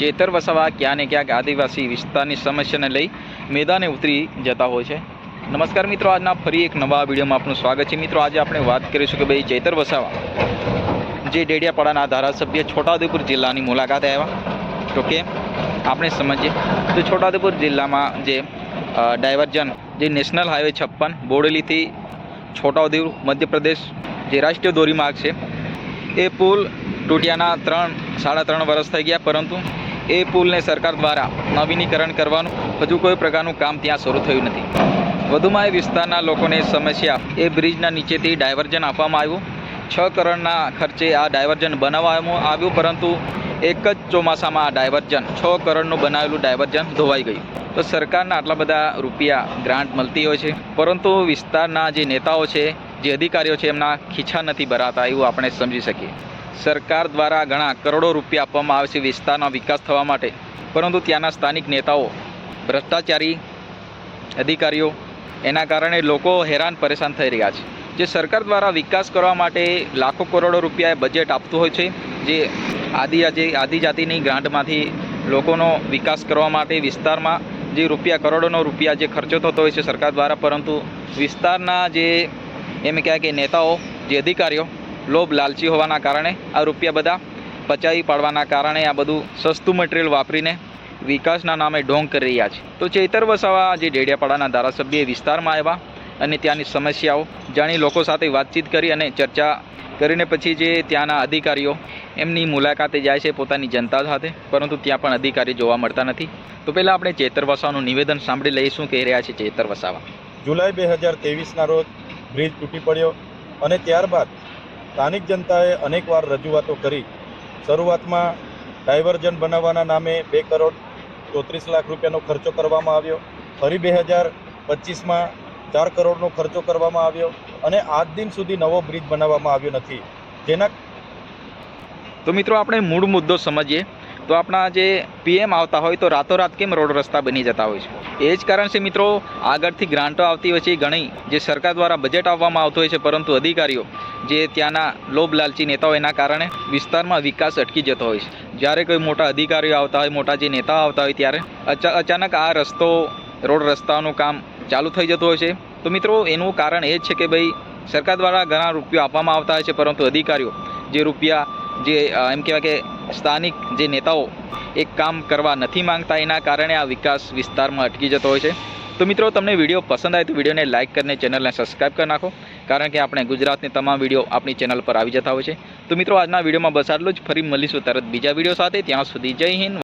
ચેતર વસાવા ક્યાં ને ક્યાંક આદિવાસી વિસ્તારની સમસ્યાને લઈ મેદાને ઉતરી જતા હોય છે. નમસ્કાર મિત્રો, આજના ફરી એક નવા વિડીયોમાં આપનું સ્વાગત છે. મિત્રો, આજે આપણે વાત કરીશું કે ભાઈ ચેતર વસાવા, જે ડેડિયાપાડાના ધારાસભ્ય છોટાઉદેપુર જિલ્લાની મુલાકાતે આવ્યા. તો કે આપણે સમજીએ, તો છોટાઉદેપુર જિલ્લામાં જે ડાયવર્જન, જે નેશનલ હાઈવે છપ્પન બોડેલીથી છોટાઉદેપુર મધ્યપ્રદેશ જે રાષ્ટ્રીય ધોરીમાર્ગ છે, એ પુલ તૂટ્યાના ત્રણ, સાડા ત્રણ વર્ષ થઈ ગયા. પરંતુ એ પુલને સરકાર દ્વારા નવીનીકરણ કરવાનું હજુ કોઈ પ્રકારનું કામ ત્યાં શરૂ થયું નથી. વધુમાં એ વિસ્તારના લોકોને સમસ્યા એ બ્રિજના નીચેથી ડાયવર્જન આપવામાં આવ્યું. છ કરોડના ખર્ચે આ ડાયવર્જન બનાવવામાં આવ્યું, પરંતુ એક જ ચોમાસામાં આ ડાયવર્જન છ કરોડનું બનાવેલું ડાયવર્જન ધોવાઈ ગયું. તો સરકારના આટલા બધા રૂપિયા ગ્રાન્ટ મળતી હોય છે. પરંતુ વિસ્તારના જે નેતાઓ છે જે અધિકારીઓ છે એમના ખીચા નથી ભરાતા એવું આપણે સમજી શકીએ. સરકાર દ્વારા ઘણા કરોડો રૂપિયા આપવામાં આવે છે વિસ્તારના વિકાસ થવા માટે. પરંતુ ત્યાંના સ્થાનિક નેતાઓ, ભ્રષ્ટાચારી અધિકારીઓ, એના કારણે લોકો હેરાન પરેશાન થઈ રહ્યા છે. જે સરકાર દ્વારા વિકાસ કરવા માટે લાખો કરોડો રૂપિયા બજેટ આપતું હોય છે, જે આદિજાતિ આદિજાતિની ગ્રાન્ટમાંથી લોકોનો વિકાસ કરવા માટે વિસ્તારમાં જે રૂપિયા કરોડોનો રૂપિયા જે ખર્ચો થતો હોય છે સરકાર દ્વારા, પરંતુ વિસ્તારના જે એમ કહેવાય કે નેતાઓ જે અધિકારીઓ લોભ લાલચી હોવાના કારણે, આ રૂપિયા બધા પચાવી પાડવાના કારણે આ બધું સસ્તું મટીરિયલ વાપરીને વિકાસના નામે ઢોંગ કરી રહ્યા છે. તો ચૈતર વસાવા જે ડેડિયાપાડાના ધારાસભ્ય વિસ્તારમાં આવ્યા અને ત્યાંની સમસ્યાઓ જાણી લોકો સાથે વાતચીત કરી અને ચર્ચા કરીને પછી જે ત્યાંના અધિકારીઓ એમની મુલાકાતે જાય છે પોતાની જનતા સાથે, પરંતુ ત્યાં પણ અધિકારી જોવા મળતા નથી. તો પહેલાં આપણે ચેતર વસાવાનું નિવેદન સાંભળી લઈશું કહી રહ્યા છે ચેતર વસાવા. જુલાઈ બે હજાર તેવીસના રોજ બ્રિજ તૂટી પડ્યો અને ત્યારબાદ સ્થાનિક જનતાએ અનેકવાર રજૂઆતો કરી. શરૂઆતમાં ડાયવર્ઝન બનાવવાના નામે બે કરોડ ચોત્રીસ લાખ રૂપિયાનો ખર્ચો કરવામાં આવ્યો. ફરી બે હજાર પચીસમાં ચાર કરોડનો ખર્ચો કરવામાં આવ્યો અને આજ દિન સુધી નવો બ્રિજ બનાવવામાં આવ્યો નથી. જેના તો મિત્રો, આપણે મૂળ મુદ્દો સમજીએ. તો આપણા જે પીએમ આવતા હોય તો રાતોરાત કેમ રોડ રસ્તા બની જતા હોય છે? એ જ કારણ છે મિત્રો, આગળથી ગ્રાન્ટો આવતી હોય છે ઘણી જે સરકાર દ્વારા બજેટ આવવામાં આવતું હોય છે, પરંતુ અધિકારીઓ જે ત્યાંના લોભ લાલચી નેતાઓ એના કારણે વિસ્તારમાં વિકાસ અટકી જતો હોય છે. જ્યારે કોઈ મોટા અધિકારીઓ આવતા હોય, મોટા જે નેતાઓ આવતા હોય ત્યારે અચા, અચાનક આ રસ્તો, રોડ રસ્તાનું કામ ચાલુ થઈ જતું હોય છે. તો મિત્રો, એનું કારણ એ જ છે કે ભાઈ સરકાર દ્વારા ઘણા રૂપિયા આપવામાં આવતા હોય છે, પરંતુ અધિકારીઓ જે રૂપિયા જે એમ કહેવાય કે સ્થાનિક જે નેતાઓ એક કામ કરવા નથી માંગતા, એના કારણે આ વિકાસ વિસ્તારમાં અટકી જતો હોય છે. તો મિત્રો, તમને વીડિયો પસંદ આવે તો વિડીયોને લાઇક કરીને ચેનલને સબસ્ક્રાઈબ કરી નાખો, કારણ કે આપણે ગુજરાતની તમામ વીડિયો આપણી ચેનલ પર આવી જતા હોય છે. તો મિત્રો, આજના વિડીયોમાં બસ જ. ફરી મળીશું તરત બીજા વીડિયો સાથે. ત્યાં સુધી જય હિન્દ.